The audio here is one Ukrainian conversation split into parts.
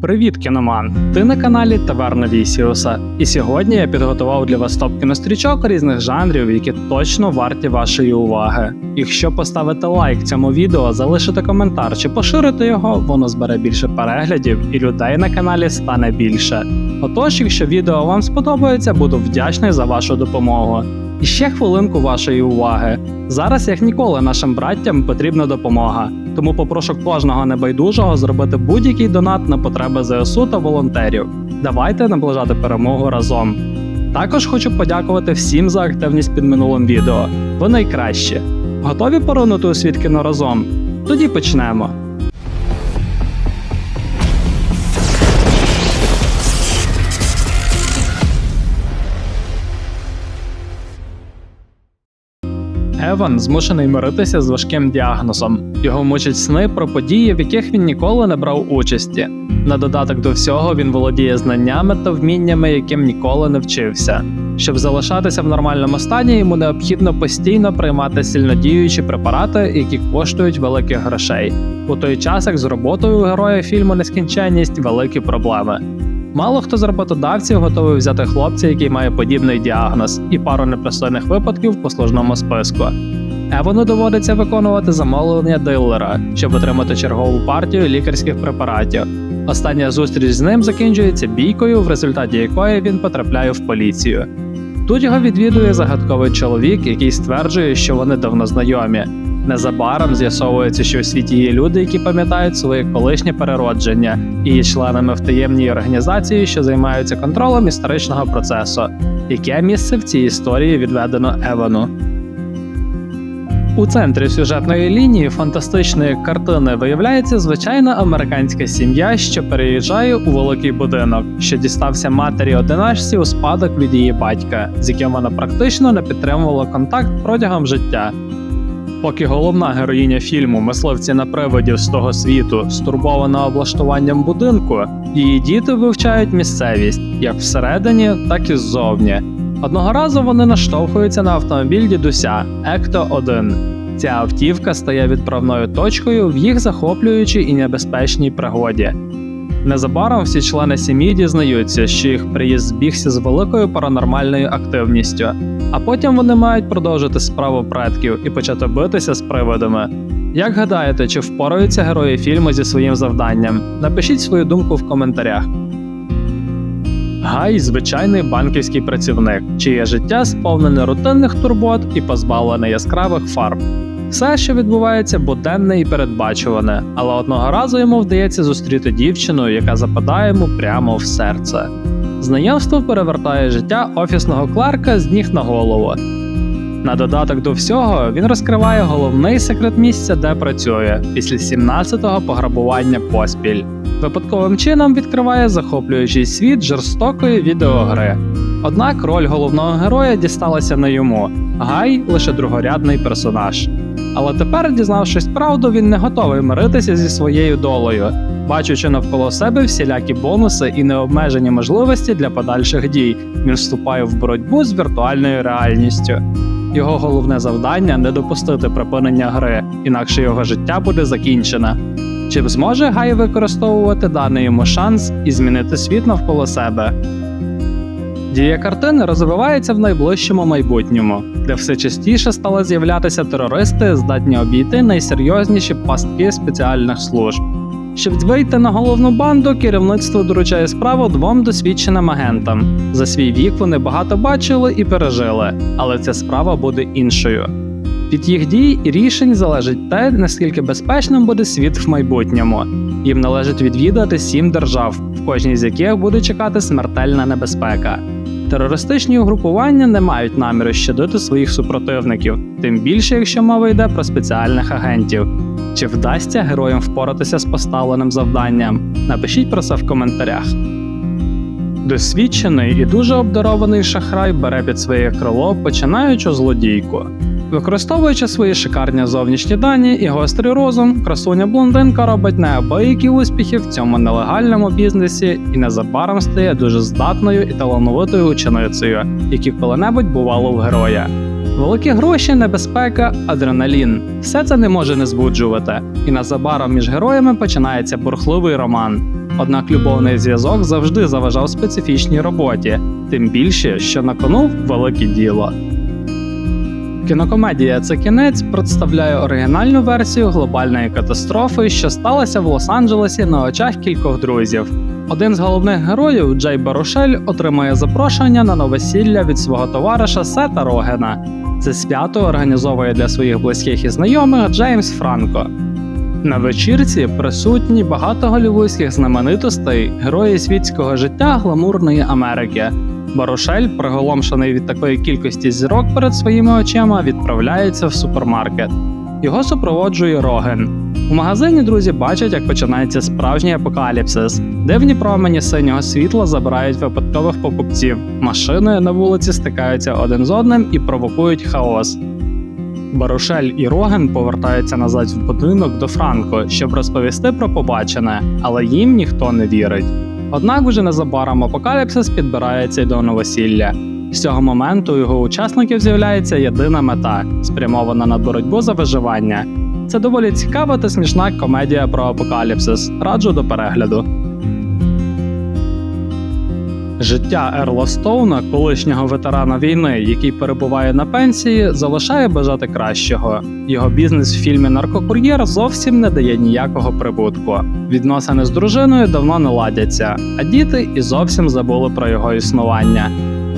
Привіт, кіноман! Ти на каналі Таверна Вісіуса. І сьогодні я підготував для вас топ кінострічок різних жанрів, які точно варті вашої уваги. Якщо поставити лайк цьому відео, залишити коментар чи поширити його, воно збере більше переглядів і людей на каналі стане більше. Отож, якщо відео вам сподобається, буду вдячний за вашу допомогу. І ще хвилинку вашої уваги. Зараз, як ніколи, нашим браттям потрібна допомога. Тому попрошу кожного небайдужого зробити будь-який донат на потреби ЗСУ та волонтерів. Давайте наближати перемогу разом. Також хочу подякувати всім за активність під минулим відео. Ви найкращі. Готові поринути у світ кіно разом? Тоді почнемо. Еван змушений миритися з важким діагнозом. Його мучать сни про події, в яких він ніколи не брав участі. На додаток до всього він володіє знаннями та вміннями, яким ніколи не вчився. Щоб залишатися в нормальному стані, йому необхідно постійно приймати сильнодіючі препарати, які коштують великих грошей. У той час як з роботою героя фільму Нескінченність великі проблеми. Мало хто з роботодавців готовий взяти хлопця, який має подібний діагноз, і пару непристойних випадків в послужному списку. Евану доводиться виконувати замовлення дилера, щоб отримати чергову партію лікарських препаратів. Остання зустріч з ним закінчується бійкою, в результаті якої він потрапляє в поліцію. Тут його відвідує загадковий чоловік, який стверджує, що вони давно знайомі. Незабаром з'ясовується, що у світі є люди, які пам'ятають своє колишнє переродження і є членами в таємній організації, що займаються контролем історичного процесу. Яке місце в цій історії відведено Евану? У центрі сюжетної лінії фантастичної картини виявляється звичайна американська сім'я, що переїжджає у великий будинок, що дістався матері одиначці у спадок від її батька, з яким вона практично не підтримувала контакт протягом життя. Поки головна героїня фільму Мисливці на привидів з того світу стурбована облаштуванням будинку, її діти вивчають місцевість як всередині, так і ззовні. Одного разу вони наштовхуються на автомобіль дідуся Екто 1 Ця автівка стає відправною точкою в їх захоплюючій і небезпечній пригоді. Незабаром всі члени сім'ї дізнаються, що їх приїзд збігся з великою паранормальною активністю, а потім вони мають продовжити справу предків і почати битися з привидами. Як гадаєте, чи впораються герої фільму зі своїм завданням? Напишіть свою думку в коментарях. Гай звичайний банківський працівник, чиє життя сповнене рутинних турбот і позбавлене яскравих фарб. Все, що відбувається, буденне і передбачуване, але одного разу йому вдається зустріти дівчину, яка западає йому прямо в серце. Знайомство перевертає життя офісного клерка з ніг на голову. На додаток до всього він розкриває головний секрет місця, де працює після 17-го пограбування поспіль. Випадковим чином відкриває захоплюючий світ жорстокої відеогри. Однак роль головного героя дісталася не йому, Гай лише другорядний персонаж. Але тепер, дізнавшись правду, він не готовий миритися зі своєю долею, бачучи навколо себе всілякі бонуси і необмежені можливості для подальших дій, він вступає в боротьбу з віртуальною реальністю. Його головне завдання не допустити припинення гри, інакше його життя буде закінчене. Чи зможе Гай використовувати даний йому шанс і змінити світ навколо себе? Дія картини розвивається в найближчому майбутньому, де все частіше стали з'являтися терористи, здатні обійти найсерйозніші пастки спеціальних служб. Щоб вийти на головну банду, керівництво доручає справу двом досвідченим агентам. За свій вік вони багато бачили і пережили, але ця справа буде іншою. Від їх дій і рішень залежить те, наскільки безпечним буде світ в майбутньому. Їм належить відвідати сім держав, в кожній з яких буде чекати смертельна небезпека. Терористичні угрупування не мають наміру щадити своїх супротивників, тим більше, якщо мова йде про спеціальних агентів. Чи вдасться героям впоратися з поставленим завданням? Напишіть про це в коментарях. Досвідчений і дуже обдарований шахрай бере під своє крило починаючи злодійку. Використовуючи свої шикарні зовнішні дані і гострий розум, красуня блондинка робить неабиякі успіхи в цьому нелегальному бізнесі і незабаром стає дуже здатною і талановитою ученицею, які коли-небудь бувало в героя. Великі гроші, небезпека, адреналін все це не може не збуджувати, і незабаром між героями починається бурхливий роман. Однак любовний зв'язок завжди заважав специфічній роботі, тим більше, що на кону велике діло. Кінокомедія це кінець представляє оригінальну версію глобальної катастрофи, що сталася в Лос-Анджелесі на очах кількох друзів. Один з головних героїв, Джей Барушель, отримує запрошення на новосілля від свого товариша Сета Рогена. Це свято організовує для своїх близьких і знайомих Джеймс Франко. На вечірці присутні багато голівудських знаменитостей, герої світського життя гламурної Америки. Барушель, приголомшений від такої кількості зірок перед своїми очима, відправляється в супермаркет. Його супроводжує Роген. У магазині друзі бачать, як починається справжній апокаліпсис. Дивні промені синього світла забирають випадкових покупців. Машини на вулиці стикаються один з одним і провокують хаос. Барушель і Роген повертаються назад в будинок до Франко, щоб розповісти про побачене, але їм ніхто не вірить. Однак вже незабаром апокаліпсис підбирається й до новосілля. З цього моменту у його учасників з'являється єдина мета спрямована на боротьбу за виживання. Це доволі цікава та смішна комедія про апокаліпсис. Раджу до перегляду. Життя Ерла Стоуна, колишнього ветерана війни, який перебуває на пенсії, залишає бажати кращого. Його бізнес в фільмі Наркокур'єр зовсім не дає ніякого прибутку. Відносини з дружиною давно не ладяться, а діти і зовсім забули про його існування.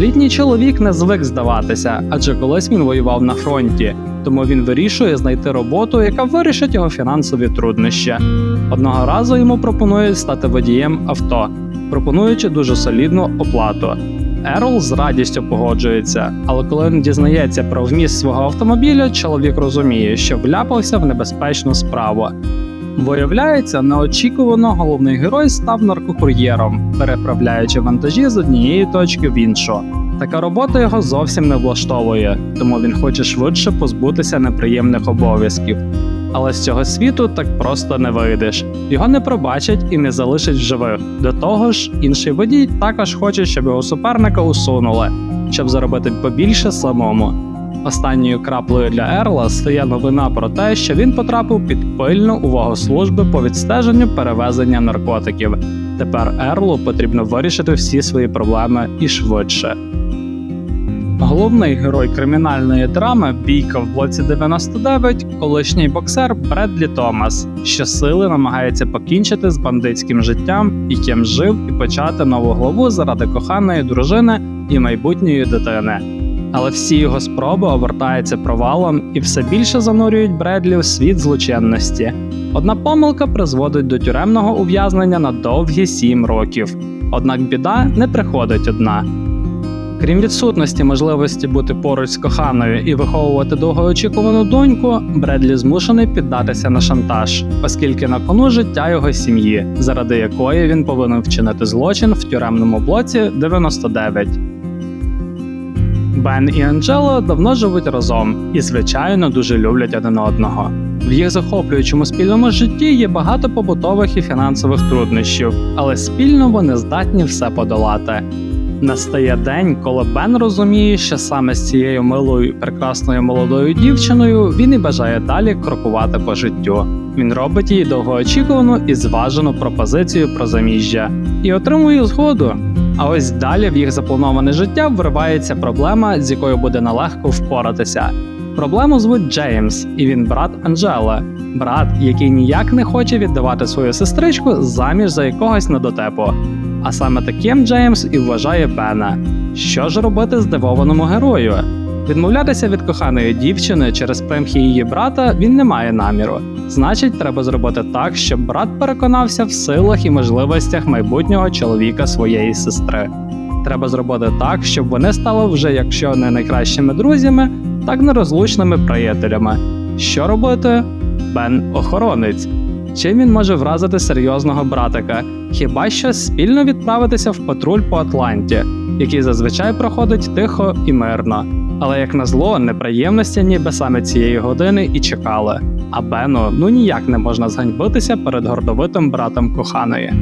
Літній чоловік не звик здаватися, адже колись він воював на фронті, тому він вирішує знайти роботу, яка вирішить його фінансові труднощі. Одного разу йому пропонують стати водієм авто, пропонуючи дуже солідну оплату. Ерл з радістю погоджується, але коли він дізнається про вміст свого автомобіля, чоловік розуміє, що вляпався в небезпечну справу. Виявляється, неочікувано головний герой став наркокур'єром, переправляючи вантажі з однієї точки в іншу. Така робота його зовсім не влаштовує, тому він хоче швидше позбутися неприємних обов'язків. Але з цього світу так просто не вийдеш. Його не пробачать і не залишать живих. До того ж, інший водій також хоче, щоб його суперника усунули, щоб заробити побільше самому. Останньою краплею для Ерла стає новина про те, що він потрапив під пильну увагу служби по відстеженню перевезення наркотиків. Тепер Ерлу потрібно вирішити всі свої проблеми і швидше. Головний герой кримінальної драми Бійка в блоці 99 колишній боксер Бредлі Томас, що сили намагається покінчити з бандитським життям, яким жив, і почати нову главу заради коханої дружини і майбутньої дитини. Але всі його спроби обертаються провалом і все більше занурюють Бредлі в світ злочинності. Одна помилка призводить до тюремного ув'язнення на довгі сім років. Однак біда не приходить одна. Крім відсутності можливості бути поруч з коханою і виховувати довгоочікувану доньку, Бредлі змушений піддатися на шантаж, оскільки на кону життя його сім'ї, заради якої він повинен вчинити злочин в тюремному блоці 99. Бен і Анджела давно живуть разом і, звичайно, дуже люблять один одного. В їх захоплюючому спільному житті є багато побутових і фінансових труднощів, але спільно вони здатні все подолати. Настає день, коли Бен розуміє, що саме з цією милою прекрасною молодою дівчиною він і бажає далі крокувати по життю. Він робить їй довгоочікувану і зважену пропозицію про заміжжя і отримує згоду. А ось далі в їх заплановане життя вривається проблема, з якою буде нелегко впоратися. Проблему звуть Джеймс, і він брат Анджели, брат, який ніяк не хоче віддавати свою сестричку заміж за якогось недотепу. А саме таким Джеймс і вважає Бена. Що ж робити здивованому герою? Відмовлятися від коханої дівчини через примхи її брата він не має наміру. Значить, треба зробити так, щоб брат переконався в силах і можливостях майбутнього чоловіка своєї сестри. Треба зробити так, щоб вони стали вже, якщо не найкращими друзями, так нерозлучними приятелями. Що робити? Бен охоронець. Чим він може вразити серйозного братика? Хіба що спільно відправитися в патруль по Атланті, який зазвичай проходить тихо і мирно. Але як назло, неприємності ніби саме цієї години і чекали. А Бену ну ніяк не можна зганьбитися перед гордовитим братом коханої.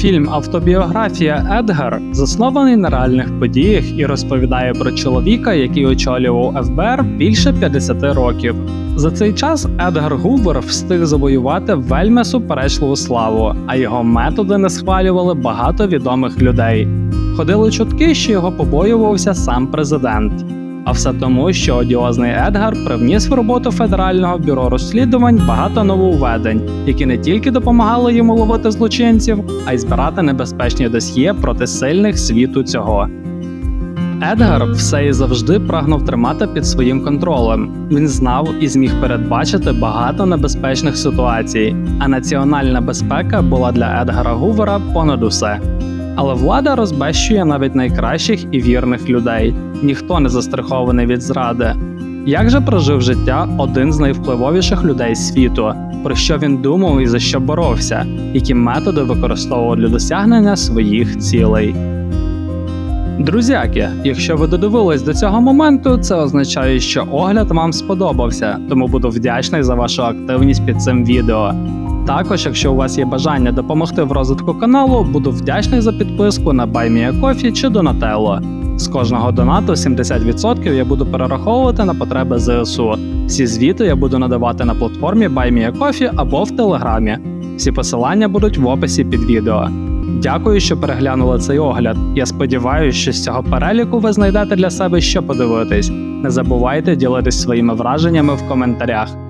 Фільм Автобіографія Едгар заснований на реальних подіях і розповідає про чоловіка, який очолював ФБР більше 50 років. За цей час Едгар Гувер встиг завоювати вельми суперечливу славу, а його методи не схвалювали багато відомих людей. Ходили чутки, що його побоювався сам президент. А все тому, що одіозний Едгар привніс в роботу Федерального бюро розслідувань багато нововведень, які не тільки допомагали йому ловити злочинців, а й збирати небезпечні досьє проти сильних світу цього. Едгар все і завжди прагнув тримати під своїм контролем. Він знав і зміг передбачити багато небезпечних ситуацій, а національна безпека була для Едгара Гувера понад усе. Але влада розбещує навіть найкращих і вірних людей. Ніхто не застрахований від зради. Як же прожив життя один з найвпливовіших людей світу? Про що він думав і за що боровся? Які методи використовував для досягнення своїх цілей? Друзяки, якщо ви додивились до цього моменту, це означає, що огляд вам сподобався, тому буду вдячний за вашу активність під цим відео. Також, якщо у вас є бажання допомогти в розвитку каналу, буду вдячний за підписку на BuyMeACoffee чи Donatello. З кожного донату 70% я буду перераховувати на потреби ЗСУ. Всі звіти я буду надавати на платформі BuyMeACoffee або в Телеграмі. Всі посилання будуть в описі під відео. Дякую, що переглянули цей огляд. Я сподіваюся, що з цього переліку ви знайдете для себе що подивитись. Не забувайте ділитись своїми враженнями в коментарях.